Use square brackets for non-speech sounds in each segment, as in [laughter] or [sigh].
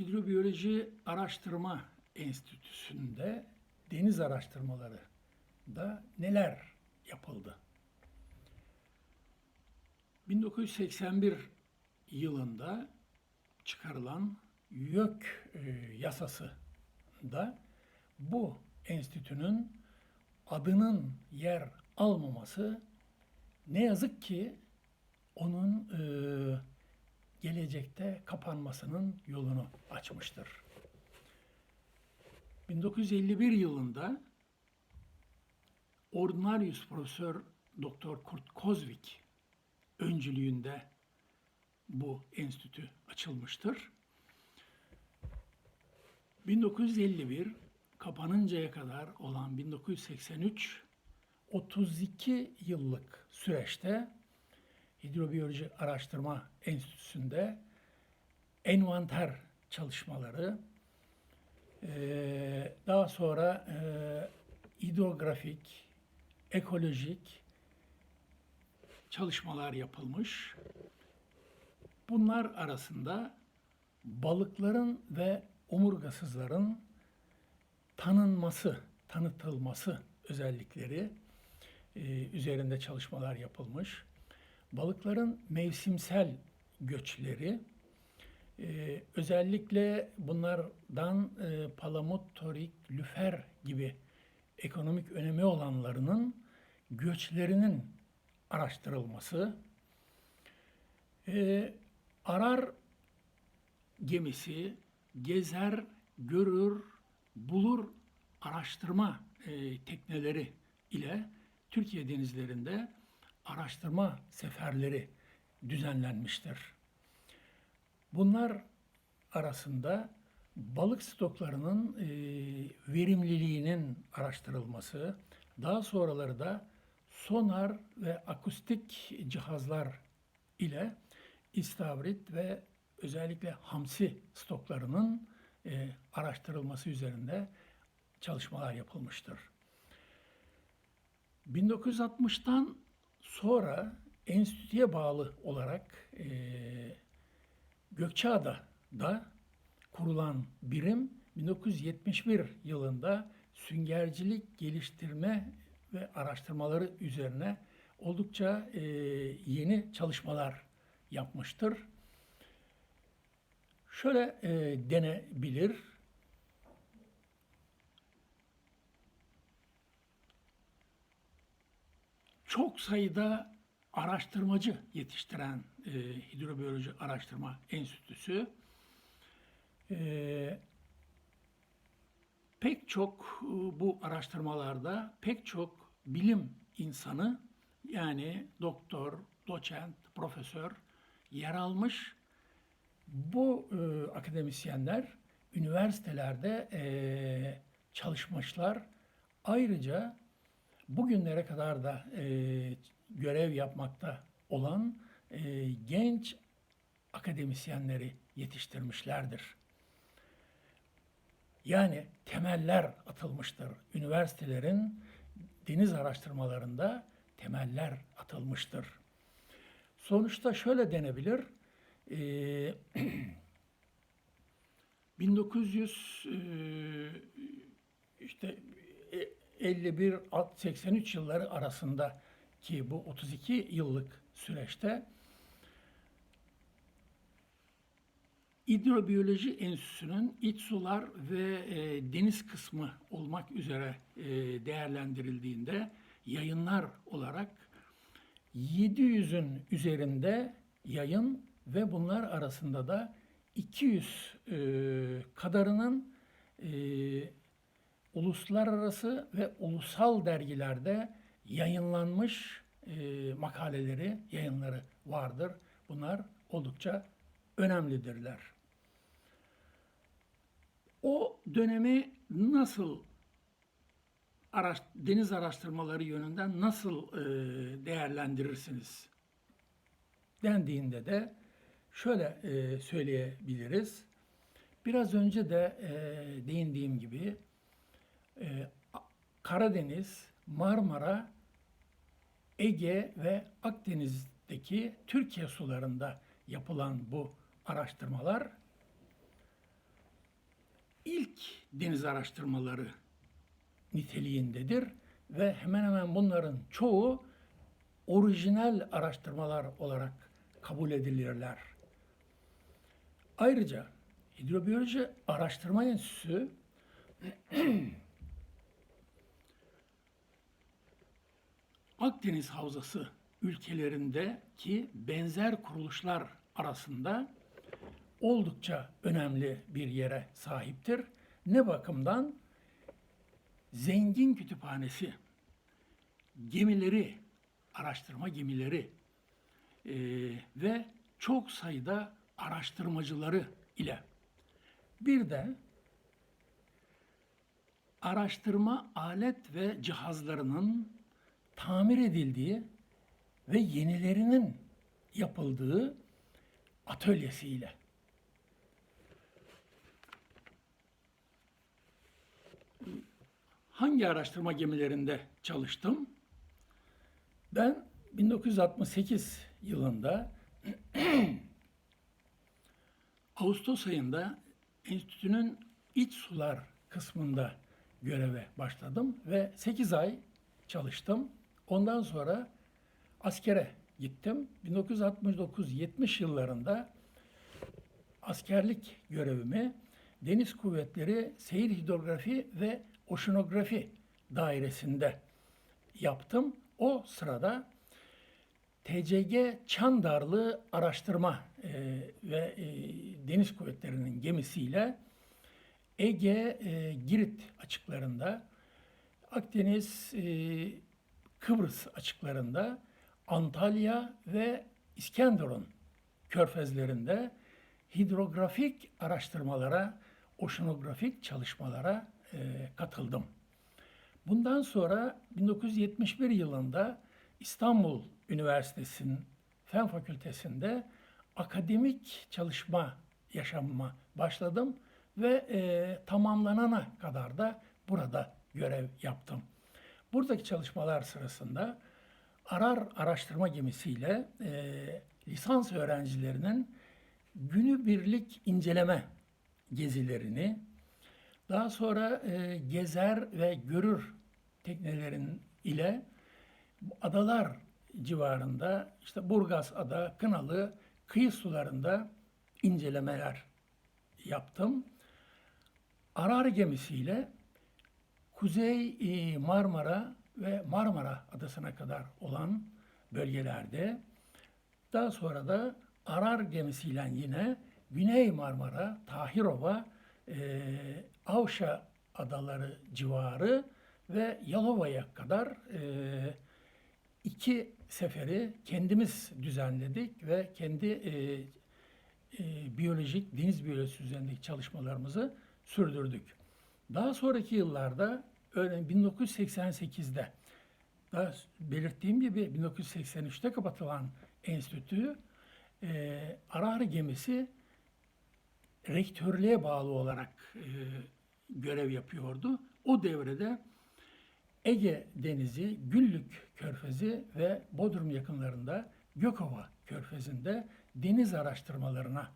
Hidrobiyoloji Araştırma Enstitüsü'nde deniz araştırmaları da neler yapıldı? 1981 yılında çıkarılan YÖK e, yasası da bu enstitünün adının yer almaması ne yazık ki onun e, gelecekte kapanmasının yolunu açmıştır. 1951 yılında Ordinarius Profesör Doktor Kurt Kozvik öncülüğünde bu enstitü açılmıştır. 1951 kapanıncaya kadar olan 1983 32 yıllık süreçte Hidrobiyoloji Araştırma Enstitüsü'nde envanter çalışmaları, daha sonra eee, hidrografik, ekolojik çalışmalar yapılmış. Bunlar arasında balıkların ve omurgasızların tanınması, tanıtılması özellikleri e, üzerinde çalışmalar yapılmış. Balıkların mevsimsel göçleri, e, özellikle bunlardan e, palamut, torik, lüfer gibi ekonomik önemi olanlarının göçlerinin araştırılması, e, arar gemisi gezer, görür, bulur araştırma e, tekneleri ile Türkiye denizlerinde araştırma seferleri düzenlenmiştir. Bunlar arasında balık stoklarının e, verimliliğinin araştırılması, daha sonraları da sonar ve akustik cihazlar ile istavrit ve özellikle hamsi stoklarının e, araştırılması üzerinde çalışmalar yapılmıştır. 1960'tan sonra enstitüye bağlı olarak e, Gökçeada'da kurulan birim 1971 yılında süngercilik geliştirme ve araştırmaları üzerine oldukça e, yeni çalışmalar yapmıştır. Şöyle e, denebilir. Çok sayıda araştırmacı yetiştiren e, Hidrobiyoloji Araştırma Enstitüsü e, pek çok e, bu araştırmalarda pek çok bilim insanı yani doktor, doçent, profesör yer almış. Bu e, akademisyenler üniversitelerde e, çalışmışlar. Ayrıca bugünlere kadar da e, görev yapmakta olan e, genç akademisyenleri yetiştirmişlerdir. Yani temeller atılmıştır. Üniversitelerin deniz araştırmalarında temeller atılmıştır. Sonuçta şöyle denebilir. [clears throat] Ee, 1900 e, işte e, 51 83 yılları arasında ki bu 32 yıllık süreçte Hidrobiyoloji Enstitüsü'nün iç sular ve e, deniz kısmı olmak üzere e, değerlendirildiğinde yayınlar olarak 700'ün üzerinde yayın ve bunlar arasında da 200 e, kadarının e, uluslararası ve ulusal dergilerde yayınlanmış e, makaleleri, yayınları vardır. Bunlar oldukça önemlidirler. O dönemi nasıl araş, deniz araştırmaları yönünden nasıl e, değerlendirirsiniz? Dendiğinde de şöyle e, söyleyebiliriz. Biraz önce de e, değindiğim gibi e, Karadeniz, Marmara, Ege ve Akdeniz'deki Türkiye sularında yapılan bu araştırmalar ilk deniz araştırmaları niteliğindedir ve hemen hemen bunların çoğu orijinal araştırmalar olarak kabul edilirler. Ayrıca Hidrobiyoloji Araştırma Enstitüsü [clears throat] Akdeniz Havzası ülkelerindeki benzer kuruluşlar arasında oldukça önemli bir yere sahiptir. Ne bakımdan? Zengin kütüphanesi, gemileri, araştırma gemileri e, ve çok sayıda araştırmacıları ile bir de araştırma alet ve cihazlarının tamir edildiği ve yenilerinin yapıldığı atölyesiyle. Hangi araştırma gemilerinde çalıştım? Ben 1968 yılında [clears throat] Ağustos ayında enstitünün iç sular kısmında göreve başladım ve 8 ay çalıştım. Ondan sonra askere gittim. 1969-70 yıllarında askerlik görevimi Deniz Kuvvetleri Seyir Hidrografi ve Oşinografi dairesinde yaptım. O sırada TCG Çandarlı Araştırma e, ve e, Deniz Kuvvetleri'nin gemisiyle Ege e, Girit açıklarında, Akdeniz e, Kıbrıs açıklarında, Antalya ve İskenderun körfezlerinde hidrografik araştırmalara, oşinografik çalışmalara e, katıldım. Bundan sonra 1971 yılında İstanbul Üniversitesi'nin Fen Fakültesi'nde akademik çalışma yaşamıma başladım ve e, tamamlanana kadar da burada görev yaptım. Buradaki çalışmalar sırasında Arar araştırma gemisiyle e, lisans öğrencilerinin günübirlik inceleme gezilerini, daha sonra e, gezer ve görür teknelerin ile adalar civarında işte Burgaz Ada, Kınalı, kıyı sularında incelemeler yaptım. Arar gemisiyle Kuzey e, Marmara ve Marmara Adası'na kadar olan bölgelerde daha sonra da Arar gemisiyle yine Güney Marmara, Tahirova, e, Avşa adaları civarı ve Yalova'ya kadar e, iki seferi kendimiz düzenledik ve kendi e, e, biyolojik, deniz biyolojisi üzerindeki çalışmalarımızı sürdürdük. Daha sonraki yıllarda, örneğin 1988'de, daha belirttiğim gibi 1983'te kapatılan enstitü, e, Arari gemisi rektörlüğe bağlı olarak e, görev yapıyordu. O devrede Ege Denizi, Güllük Körfezi ve Bodrum yakınlarında Gökova Körfezi'nde deniz araştırmalarına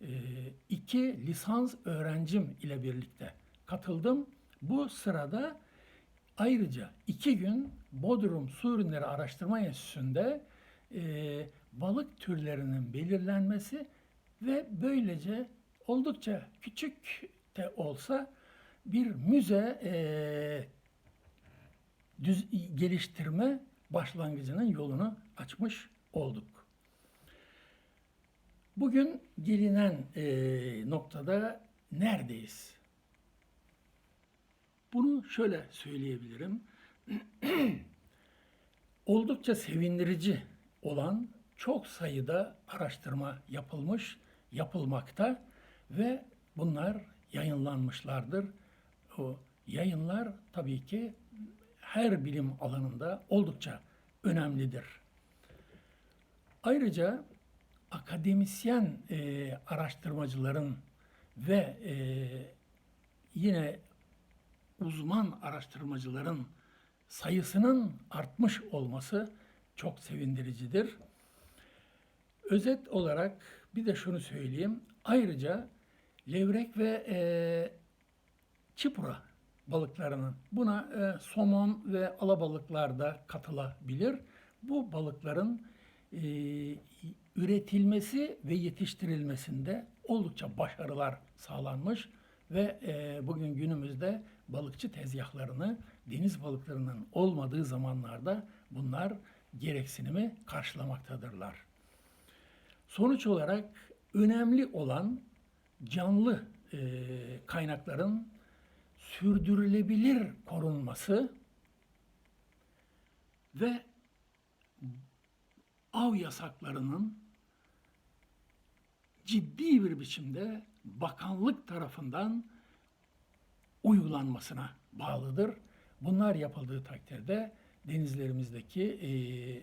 e, iki lisans öğrencim ile birlikte katıldım. Bu sırada ayrıca iki gün Bodrum Su Ürünleri Araştırma Enstitüsü'nde e, balık türlerinin belirlenmesi ve böylece oldukça küçük de olsa bir müze e, düz, geliştirme başlangıcının yolunu açmış olduk. Bugün gelinen e, noktada neredeyiz? Bunu şöyle söyleyebilirim. [clears throat] Oldukça sevindirici olan çok sayıda araştırma yapılmış, yapılmakta ve bunlar yayınlanmışlardır. O yayınlar tabii ki her bilim alanında oldukça önemlidir. Ayrıca akademisyen e, araştırmacıların ve e, yine uzman araştırmacıların sayısının artmış olması çok sevindiricidir. Özet olarak bir de şunu söyleyeyim. Ayrıca levrek ve e, çipura balıklarının buna e, somon ve alabalıklar da katılabilir. Bu balıkların e, üretilmesi ve yetiştirilmesinde oldukça başarılar sağlanmış ve e, bugün günümüzde balıkçı tezgahlarını deniz balıklarının olmadığı zamanlarda bunlar gereksinimi karşılamaktadırlar. Sonuç olarak önemli olan canlı e, kaynakların sürdürülebilir korunması ve av yasaklarının ciddi bir biçimde bakanlık tarafından uygulanmasına bağlıdır. Bunlar yapıldığı takdirde denizlerimizdeki e, e,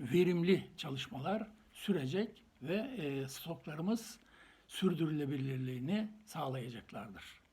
verimli çalışmalar sürecek ve e, stoklarımız sürdürülebilirliğini sağlayacaklardır.